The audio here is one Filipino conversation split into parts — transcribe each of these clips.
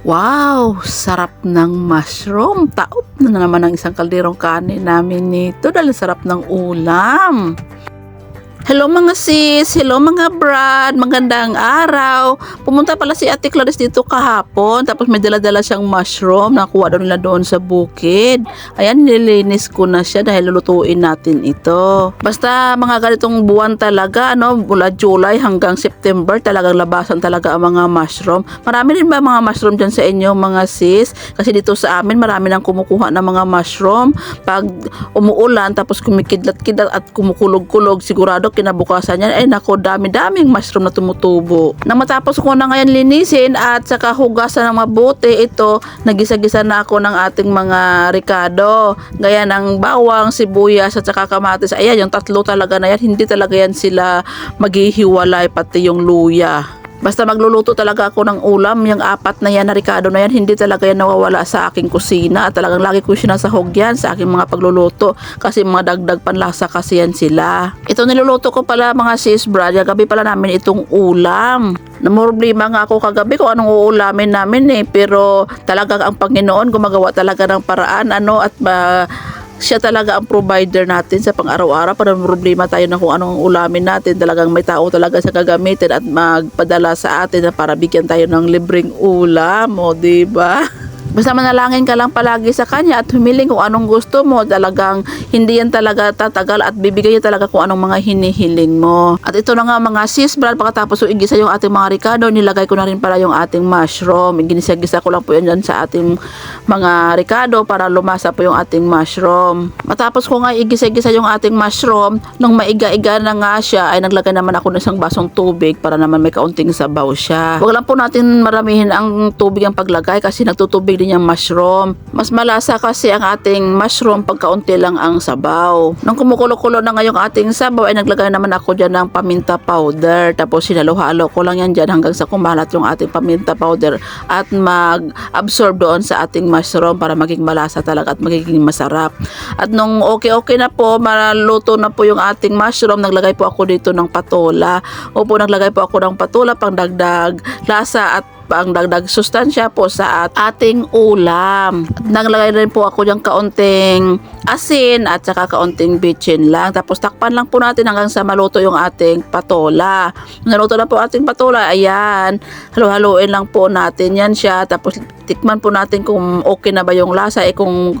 Wow, sarap ng mushroom. Taop na naman ang isang kalderong kanin namin nito dahil sarap ng ulam. Hello mga sis, hello mga brad, magandang araw. Pumunta pala si Ate Clarice dito kahapon, tapos may dala-dala siyang mushroom na kuha daw nila doon sa bukid. Ayan, nililinis ko na siya dahil lulutuin natin ito. Basta mga ganitong buwan talaga, ano, mula July hanggang September, talagang labasan talaga ang mga mushroom. Marami rin ba mga mushroom dyan sa inyo mga sis? Kasi dito sa amin, marami nang kumukuha ng mga mushroom. Pag umuulan, tapos kumikidlat-kidlat at kumukulog-kulog, sigurado kinabukasan yan, ay nako, dami-daming mushroom na tumutubo. Nang matapos ko na ngayon linisin at saka hugasan ng mabuti, ito, nagisa-gisa na ako ng ating mga ricado. Gaya ng bawang, sibuyas at saka kamatis. Ayan, yung tatlo talaga na yan, hindi talaga yan sila maghihiwalay, pati yung luya. Basta magluluto talaga ako ng ulam, yung apat na yan na ricado na yan, hindi talaga yan nawawala sa aking kusina. Talagang lagi ko sinasahog yan sa aking mga pagluluto kasi mga dagdag panlasa kasi yan sila. Ito niluluto ko pala mga sis brad, gabi pala namin itong ulam. Namroblema nga ako kagabi kung anong uulamin namin eh, pero talaga ang Panginoon gumagawa talaga ng paraan ano at ba siya talaga ang provider natin sa pang-araw-araw para problema tayo na kung anong ulamin natin. Talagang may tao talaga sa gagamitin at magpadala sa atin na para bigyan tayo ng libreng ulam, o di ba? Basta manalangin ka lang palagi sa kanya at humiling kung anong gusto mo. Talagang hindi yan talaga tatagal at bibigay niya talaga kung anong mga hinihiling mo. At ito na nga mga sis, brad, pagkatapos yung igisa yung ating mga ricado, nilagay ko na rin pala yung ating mushroom. Ginisa-gisa ko lang po yan dyan sa ating mga ricado para lumasa po yung ating mushroom. Matapos ko nga igisa-gisa yung ating mushroom, nung maiga-iga na nga siya, ay naglagay naman ako ng isang basong tubig para naman may kaunting sabaw siya. Huwag lang po natin maramihin ang tubig ang paglagay kasi nagtutubig din yung mushroom. Mas malasa kasi ang ating mushroom pag kaunti lang ang sabaw. Nung kumukulo-kulo na nga yung ating sabaw, ay naglagay naman ako dyan ng paminta powder. Tapos sinalo-halo ko lang yan dyan hanggang sa kumalat yung ating paminta powder at mag-absorb doon sa ating mushroom para maging malasa talaga at magiging masarap. At nung okay-okay na po, maluto na po yung ating mushroom, naglagay po ako dito ng patola. Opo, naglagay po ako ng patola pang dagdag lasa at pang dagdag sustansya po sa at ating ulam. At naglagay rin po ako ng kaunting asin at saka kaunting bitchin lang. Tapos takpan lang po natin hanggang sa maluto yung ating patola. Naluto na po ating patola, ayan. Halo-haloin lang po natin yan siya. Tapos tikman po natin kung okay na ba yung lasa. Eh kung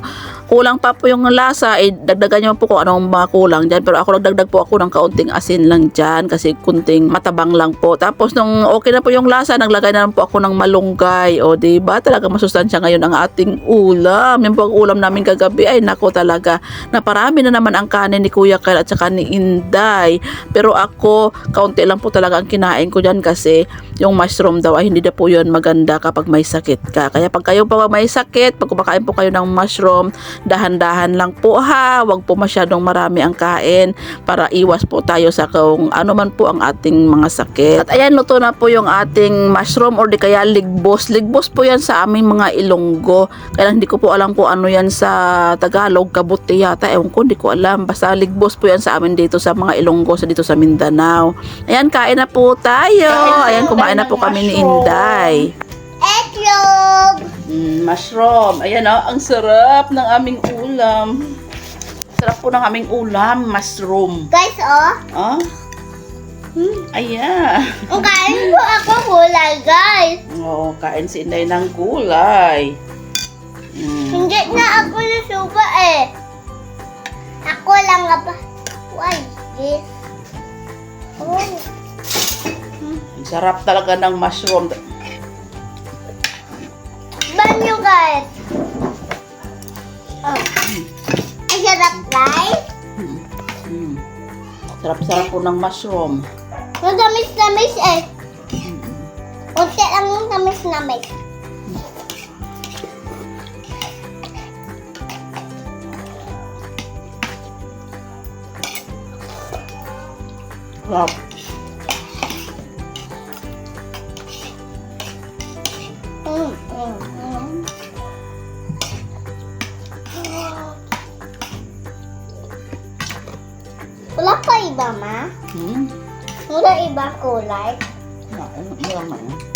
kulang pa po yung lasa, eh, dagdagan nyo po kung anong mga kulang dyan. Pero ako nagdagdag po ako ng kaunting asin lang dyan kasi kunting matabang lang po. Tapos nung okay na po yung lasa, naglagay na po ako ng malunggay. O ba talaga masustansya ngayon ang ating ulam. Yung po ang ulam namin kagabi ay nako talaga. Naparami na naman ang kanin ni Kuya Kyle at saka ni Inday. Pero ako, kaunti lang po talaga ang kinain ko dyan kasi yung mushroom daw ay hindi na po yun maganda kapag may sakit ka. Kaya pag kayo pa may sakit, pag kumakain po kayo ng mushroom, dahan-dahan lang po ha. Huwag po masyadong marami ang kain para iwas po tayo sa kung ano man po ang ating mga sakit. At ayan, luto na po yung ating mushroom or di kaya ligbos. Ligbos po yan sa aming mga ilonggo. Kaya hindi ko po alam po ano yan sa Tagalog, kabuti yata. Ewan ko, hindi ko alam. Basta ligbos po yan sa amin dito sa mga ilonggo sa dito sa Mindanao. Ayan, kain na po tayo. Ayan, kumain na po kami ni Inday. Etlog! Mm, mushroom. Ayan oh, ang sarap ng aming ulam. Sarap po ng aming ulam, mushroom. Guys, oh. Oh? Hmm, ayan. Ang kain po ako gulay, guys. Oo, kain si Inday ng gulay. Mm. Hindi na ako nasuba eh. Ako lang nga ba? Why this? Oh. Ang sarap talaga ng mushroom. Banyo, guys. Oh. Ang sarap, guys. Mm. Sarap-sarap po ng mushroom. Ang tamis-tamis eh. Unti lang yung tamis-tamis. Sarap. Wala pa iba, ma? Hmm? Wala iba kulay? Ano, ano, ano.